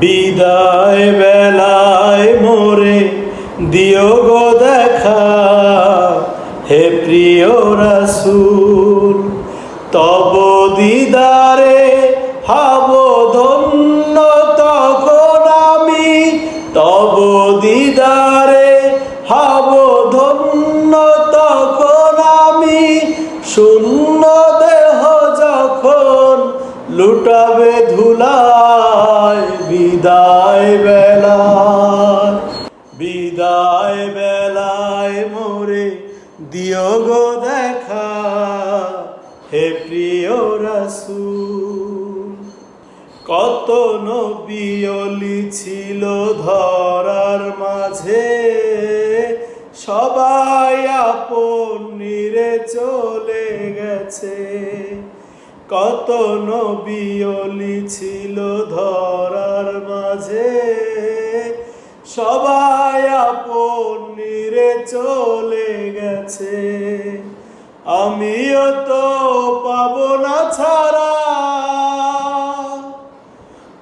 বিদায় বেলায় মোরে দিও গো দেখা। হে প্রিয় রাসূল, তব দিদারে হাব ধন্য তখন আমি। তব দিদারে হাব ধন্য তখন আমি। শূন্য দেহ যখন লুটাবে গো দেখা, হে প্রিয় রাসূল, কত নবিয়লি ছিল ধরার মাঝে, সবাই আপন নিরে চলে গেছে। কত নবিয়লি ছিল ধরার মাঝে সবাই আপন নিরে চলে গেছে। আমিও তো পাবো না ছাড়া।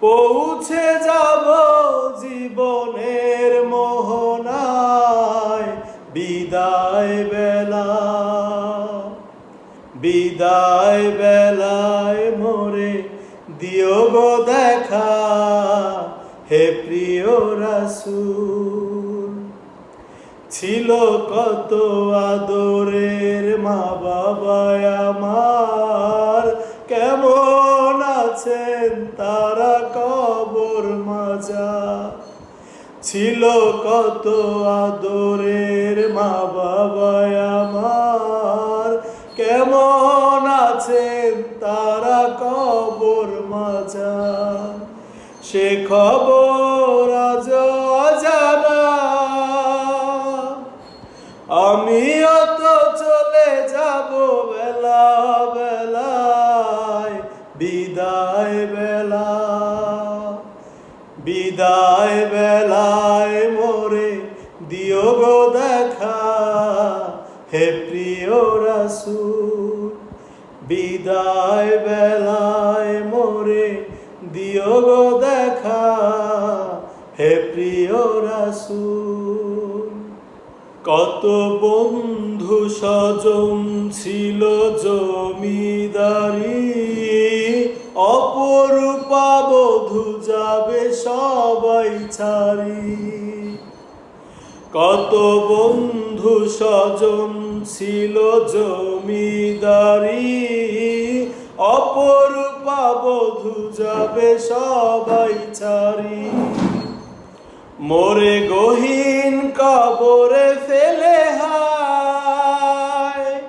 পৌঁছে যাব জীবনের মোহনায় বিদায় বেলা। বিদায় বেলায় মোরে দিও গো দেখা। হে প্রিয় রাসূল, ছিল কত আদরের মা বাবা আমার। কেমন আছেন তারা কবর মাজা। ছিল কত আদরের মা বাবা আমার। কেমন আছেন তারা কবর মাজা। সে খবর আজ অজানা। আমিও তো চলে যাব বেলা বেলায়, বিদায় বেলা। বিদায় বেলায় মোরে দিও গো দেখা, হে প্রিয় রাসূল। বিদায় বেলায় মোরে দিও গো দেখা, হে প্রিয় রাসূল। কত বন্ধু স্বজন ছিল জমিদারি, অপরূপা বধু যাবে সবাই ছাড়ি। কত বন্ধু স্বজন ছিল জমিদারি অপরূপা বধু যাবে সবাই ছাড়ি। মোরে গহীন কবরে ফেলে হায়।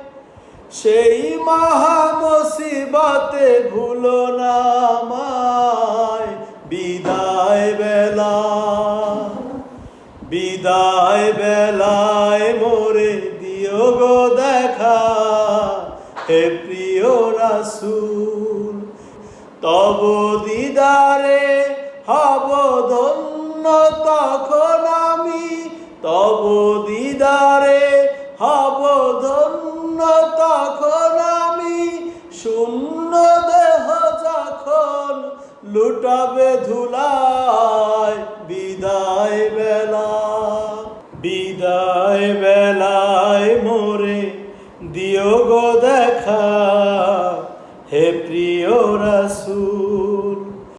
সেই মহা মুসিবতে ভুলো না আমায়। বিদায় বেলা, বিদায় বেলায় মোরে দিও গো দেখা। হে প্রিয় রাসূল, তব দিদারে হব ধন্য তখন আমি, তব দিদারে হব ধন্য তখন আমি, শূন্য দেহ যখন লুটাবে ধুলায়, বিদায় বেলা, বিদায় বেলায় মোরে দিও গো দেখা হে প্রিয় রাসূল।